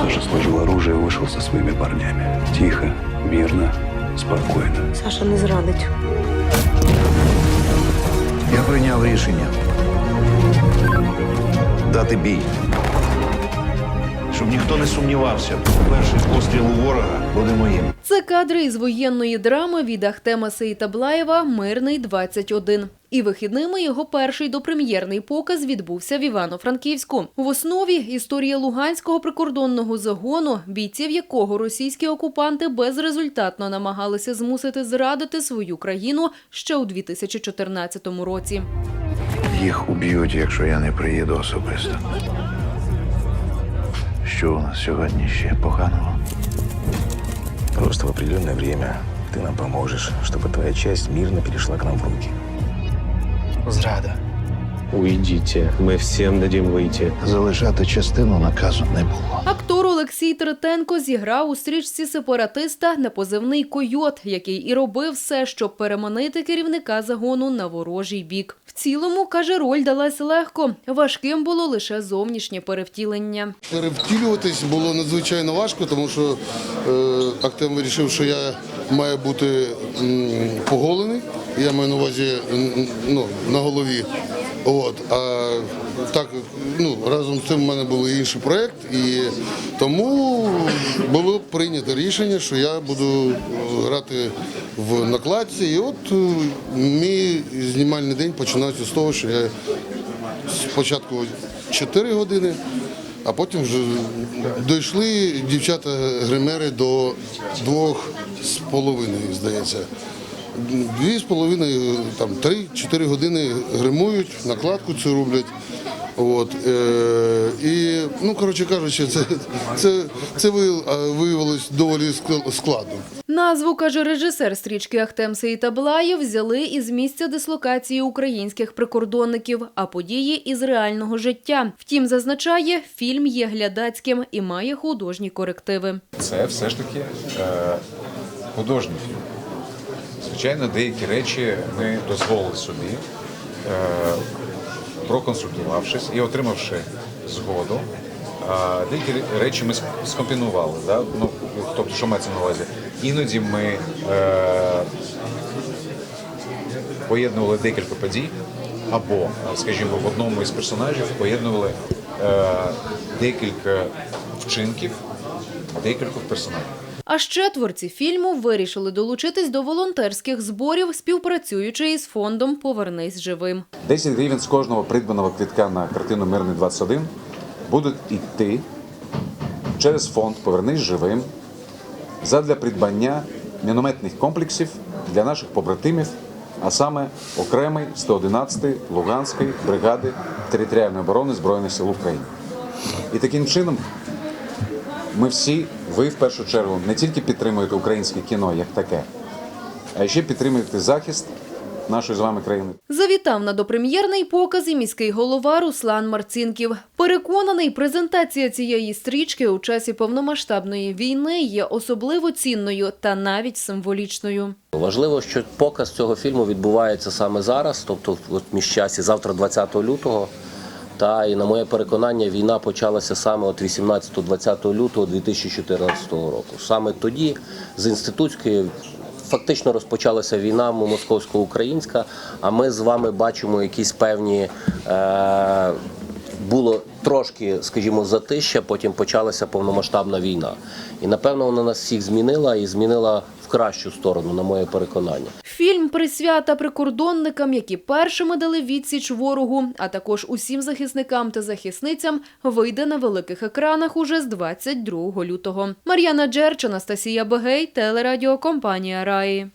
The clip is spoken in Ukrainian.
Саша сложил оружие и вышел со своими парнями. Тихо, мирно, спокойно. Саша не зрадить. Я прийняв рішення дати бій. Щоб ніхто не сумнівався, перший постріл у ворога буде моїм. Це кадри із воєнної драми від Ахтема Сейтаблаєва Мирний 21 І вихідними його перший допрем'єрний показ відбувся в Івано-Франківську. В основі історія Луганського прикордонного загону, бійців якого російські окупанти безрезультатно намагалися змусити зрадити свою країну ще у 2014 році. Їх уб'ють, якщо я не приїду особисто. Що у нас сьогодні ще поганого? Просто в определенное время ты нам поможешь, чтобы твоя часть мирно перешла к нам в руки. Зрада. Уйдите, мы всем дадим выйти. Залишати частину наказу не було. Актор Олексій Третенко зіграв у стрічці сепаратиста на позивний койот, який і робив все, щоб переманити керівника загону на ворожий бік. В цілому каже, роль далась легко. Важким було лише зовнішнє перевтілення. Перевтілюватись було надзвичайно важко, тому що е, Актем вирішив, що я маю бути м, поголений. Я маю на увазі м, ну, на голові. От. А так, ну, разом з цим в мене був інший проєкт, і тому було прийнято рішення, що я буду е, грати в накладці. І от е, мій знімальний день починався з того, що я спочатку 4 години, а потім вже дійшли дівчата-гримери до двох з половиною, здається. Дві з половиною, там три-чотири години гримують, накладку цю роблять. От, е, і, ну, коротше кажучи, це, це, це виявилось доволі ск- складно. Назву, каже режисер стрічки Ахтем Сейтаблаєв, взяли із місця дислокації українських прикордонників, а події із реального життя. Втім, зазначає, фільм є глядацьким і має художні корективи. це все ж таки е, художній фільм. Звичайно, деякі речі ми дозволили собі, е, проконсультувавшись і отримавши згоду. Деякі речі ми скомпінували. Да? Ну, тобто, що мається на увазі? Іноді ми е, поєднували декілька подій, або, скажімо, в одному із персонажів поєднували е, декілька вчинків декількох персонажів. А ще творці фільму вирішили долучитись до волонтерських зборів, співпрацюючи із фондом Повернись живим. 10 гривень з кожного придбаного квитка на картину Мирний 21 будуть йти через фонд Повернись живим задля придбання мінометних комплексів для наших побратимів, а саме окремий 111-ї Луганської бригади територіальної оборони Збройних сил України. І таким чином ми всі, ви в першу чергу, не тільки підтримуєте українське кіно як таке, а ще підтримуєте захист нашої з вами країни. Завітав на допрем'єрний показ і міський голова Руслан Марцінків. Переконаний, презентація цієї стрічки у часі повномасштабної війни є особливо цінною та навіть символічною. Важливо, що показ цього фільму відбувається саме зараз, тобто от між часі, завтра, 20 лютого. Та і на моє переконання, війна почалася саме от 18-20 лютого 2014 року. Саме тоді з інститутської фактично розпочалася війна московсько-українська. А ми з вами бачимо якісь певні. Е- було трошки, скажімо, затища, потім почалася повномасштабна війна. І напевно вона нас всіх змінила і змінила в кращу сторону, на моє переконання. Фільм присвята прикордонникам, які першими дали відсіч ворогу, а також усім захисникам та захисницям вийде на великих екранах уже з 22 лютого. Мар'яна Джерч, Анастасія Бегей, телерадіокомпанія Раї.